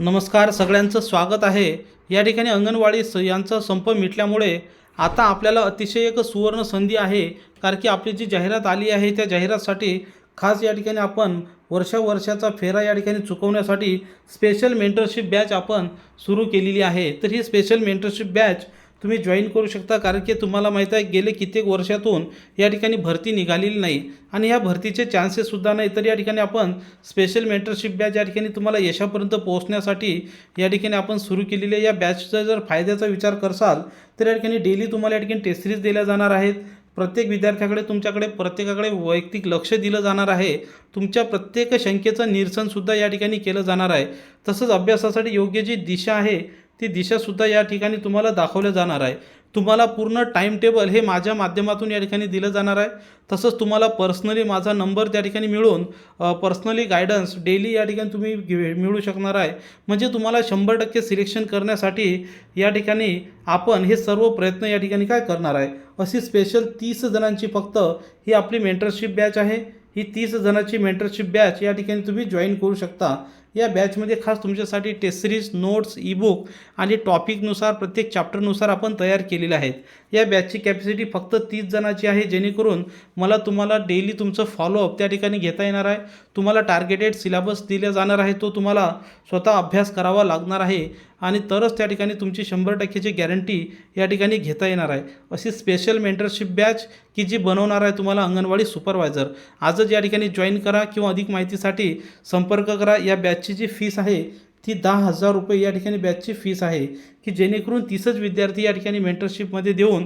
नमस्कार सगळ्यांचं स्वागत आहे. या ठिकाणी अंगणवाडी स यांचा संप मिटल्यामुळे आता आपल्याला अतिशय एक सुवर्ण संधी आहे. कारण की आपली जी जाहिरात आली आहे त्या जाहिरातसाठी खास या ठिकाणी आपण वर्षावर्षाचा फेरा या ठिकाणी चुकवण्यासाठी स्पेशल मेंटरशिप बॅच आपण सुरू केलेली आहे. तर ही स्पेशल मेंटरशिप बॅच तुम्ही जॉईन करू शकता कारण की तुम्हाला माहीत आहे गेले कित्येक वर्षातून या ठिकाणी भरती निघालेली नाही. आणि या भरतीचे चान्सेससुद्धा नाही तर या ठिकाणी आपण स्पेशल मेंटरशिप बॅच या ठिकाणी तुम्हाला यशापर्यंत पोहोचण्यासाठी या ठिकाणी आपण सुरू केलेल्या या बॅचचा जर फायद्याचा विचार करसाल तर या ठिकाणी डेली तुम्हाला या ठिकाणी टेस्ट सिरीज दिल्या जाणार आहेत. प्रत्येक विद्यार्थ्याकडे तुमच्याकडे प्रत्येकाकडे वैयक्तिक लक्ष दिलं जाणार आहे. तुमच्या प्रत्येक शंकेचं निरसनसुद्धा या ठिकाणी केलं जाणार आहे. तसंच अभ्यासासाठी योग्य जी दिशा आहे ती दिशासुद्धा या ठिकाणी तुम्हाला दाखवल्या जाणार आहे. तुम्हाला पूर्ण टाईम टेबल हे माझ्या माध्यमातून या ठिकाणी दिलं जाणार आहे. तसंच तुम्हाला पर्सनली माझा नंबर त्या ठिकाणी मिळून पर्सनली गायडन्स डेली या ठिकाणी तुम्ही घे- मिळू शकणार आहे. म्हणजे तुम्हाला शंभर टक्के सिलेक्शन करण्यासाठी या ठिकाणी आपण हे सर्व प्रयत्न या ठिकाणी काय करणार आहे? अशी स्पेशल तीस जणांची फक्त ही आपली मेंटरशिप बॅच आहे. ही तीस जणांची मेंटरशिप बॅच या ठिकाणी तुम्ही जॉईन करू शकता. या बॅचमध्ये खास तुमच्यासाठी टेस्ट सिरीज नोट्स ईबुक आणि टॉपिकनुसार प्रत्येक चॅप्टरनुसार आपण तयार केलेले आहेत. या बॅचची कॅपॅसिटी फक्त तीस जणाची आहे जेणेकरून मला तुम्हाला डेली तुमचं फॉलोअप त्या ठिकाणी घेता येणार आहे. तुम्हाला टार्गेटेड सिलेबस दिला जाणार आहे तो तुम्हाला स्वतः अभ्यास करावा लागणार आहे. आणि तरच त्या ठिकाणी तुमची शंभर टक्केची गॅरंटी या ठिकाणी घेता येणार आहे. अशी स्पेशल मेंटरशिप बॅच की जी बनवणार आहे तुम्हाला अंगणवाडी सुपरवायझर आजच या ठिकाणी जॉईन करा किंवा अधिक माहितीसाठी संपर्क करा. या बॅचची जी फीस आहे ती दहा हजार रुपये या ठिकाणी बॅचची फीस आहे की जेणेकरून तीसच विद्यार्थी या ठिकाणी मेंटरशिपमध्ये देऊन